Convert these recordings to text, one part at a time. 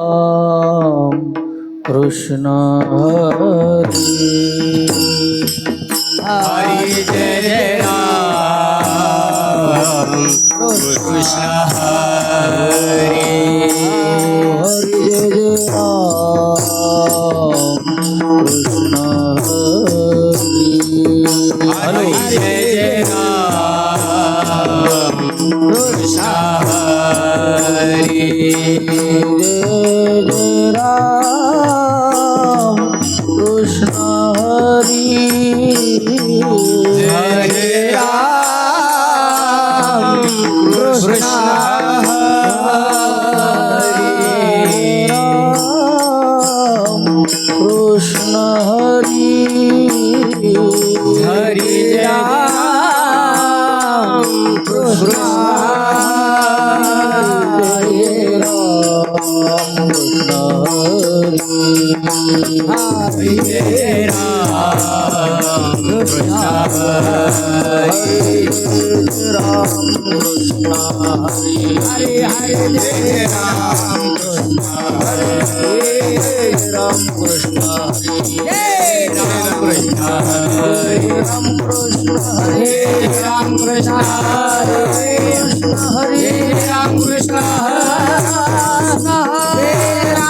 राम कृष्ण हरी। हरी जय जय कृष्ण हरी हरी जय राम कृष्ण हरी राम कृष्ण हरी हरे हरे जय राम कृष्ण हरे राम कृष्ण हरी जय राम कृष्ण हरे राम कृष्ण हरे राम कृष्ण हरे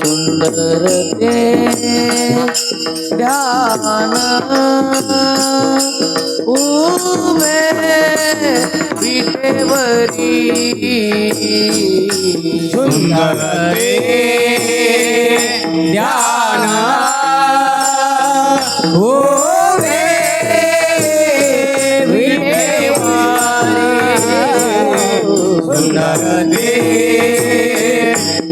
सुंदर ते ध्यान उमे विटेवरी सुंदर ते ध्यान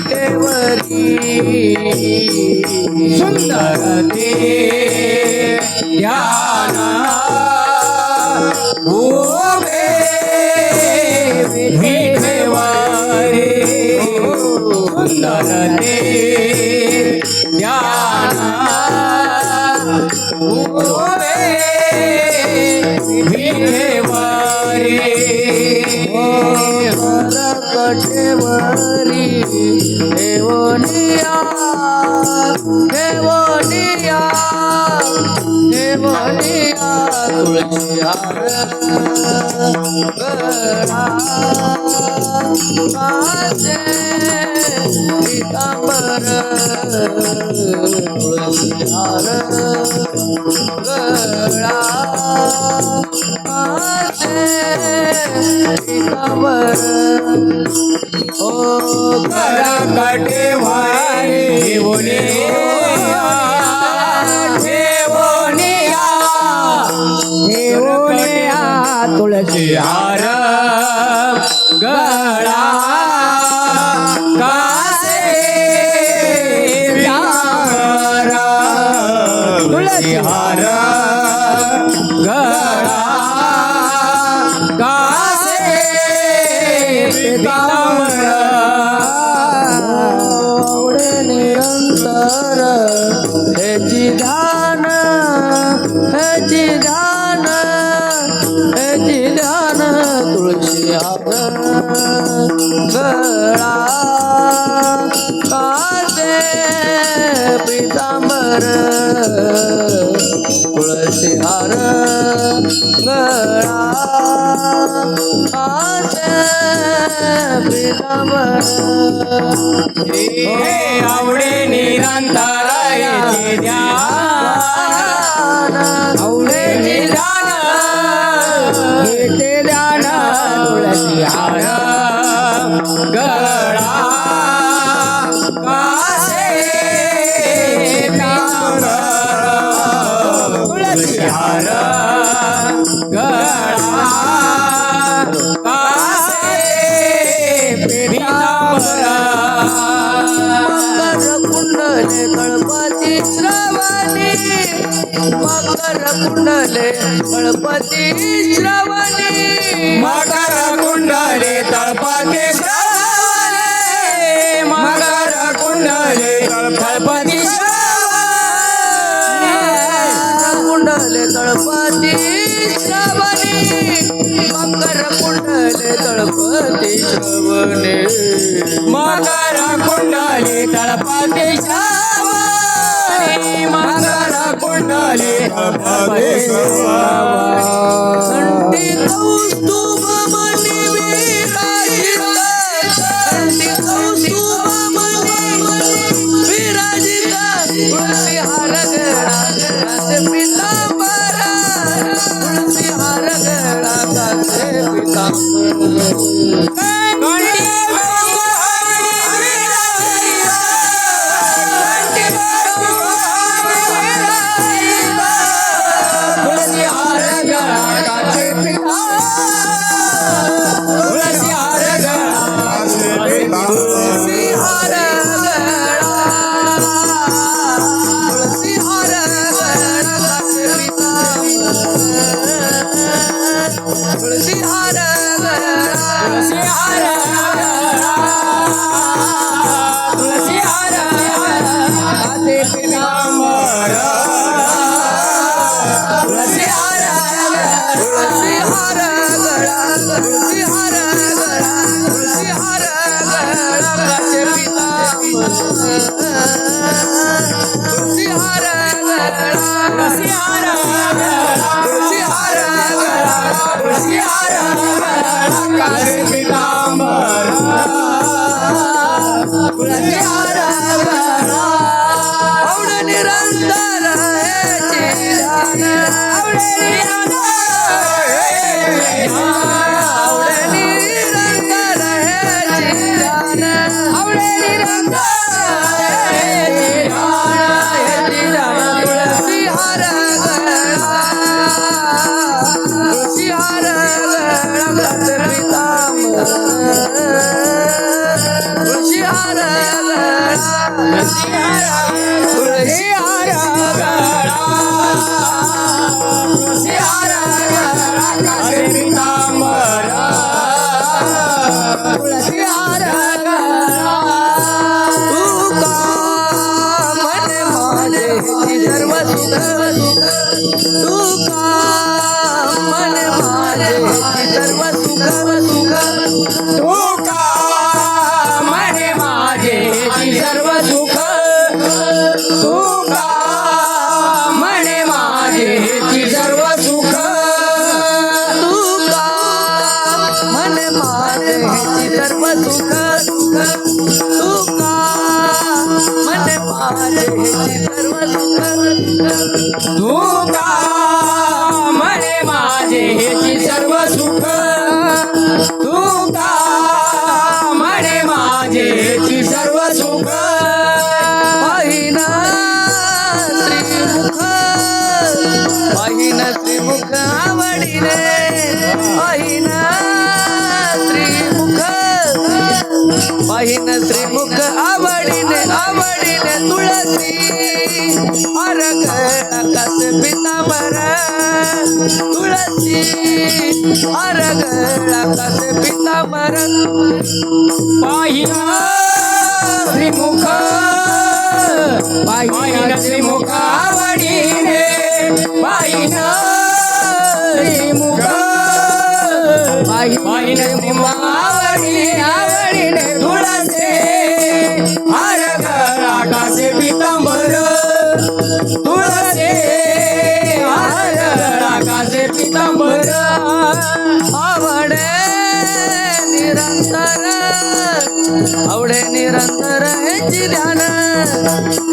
होवे सुंदर ते ध्यान होवे विठेवारे. सुंदर ते ध्यान होवे विठेवारे. devari devoniya devoniya तुळशी माझे पितांबर तुळशी हार गळा माझे पितांबर ओ करा काटे वारे बोले तुळशी गळा कासे पितांबर तुळशी हार गळा आसे पितांबर. हे आवडे निरंतर द्या. मकर कुंडले गणपती श्रवणी. मकर कुंडले तळपते श्रावणे. मकर कुंडले तळपती कुंडले गणपती श्रवणी. मकर कुंडले गणपती श्रवणे. मकर कुंडले तळपते श्रावणे. मकर कुंडले तळपते कंठी कौस्तुभ मणी विराजित कंठी कौस्तुभ मणी विराजित तुळसी हार गळा कासे पितांबर तुळसी हार गळा कासे पितांबर कासे तुळसी सर्व सुख सुख. तुका माझे सर्व सुख. तुका मने माझे सर्व सुख. तुका मन माझे सर्व सुख तुका मन माझे सर्व सुख. तुका मने माझे माझे हेची सर्व सुख तुका म्हणे माझे हेची सर्व सुख पाहिना श्रीमुख. पाहिना श्रीमुख आवडीने. पाहिना श्रीमुख. पाहिना श्रीमुख आवडीने आवडीने तुळसी अर्घ आकाश पितांबर तुळसी अर्घ आकाश पितांबर पाहिना श्रीमुख पाहिना श्रीमुख आवडीने पाहिना श्रीमुख तुळसे हार आकाशे पितांबर तुळसे आवडे निरंतर आवडे निरंतर हे ध्यान.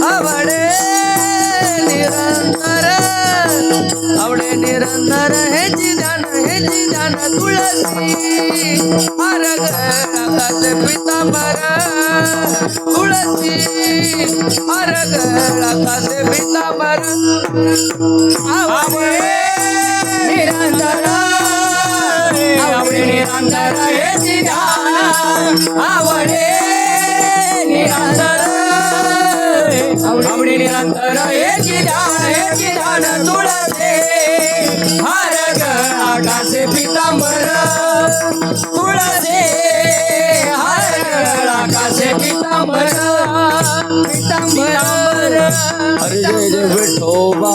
आवडे निरंतर आवडे निरंतर हे ध्यान हे ध्यान तुळसी आरग टाकाचे पितांबर तुळसी आरग टाकाचे पितांबर आव निरंतर हे ध्यान आवडे निरंतर आवडे निरंतर हे ध्यान हे ध्यान तुळसे हार आकाशे पितांबर. तुळसे हार आकाशे पितांबर. पितांबर. हरे जय जय विठोबा.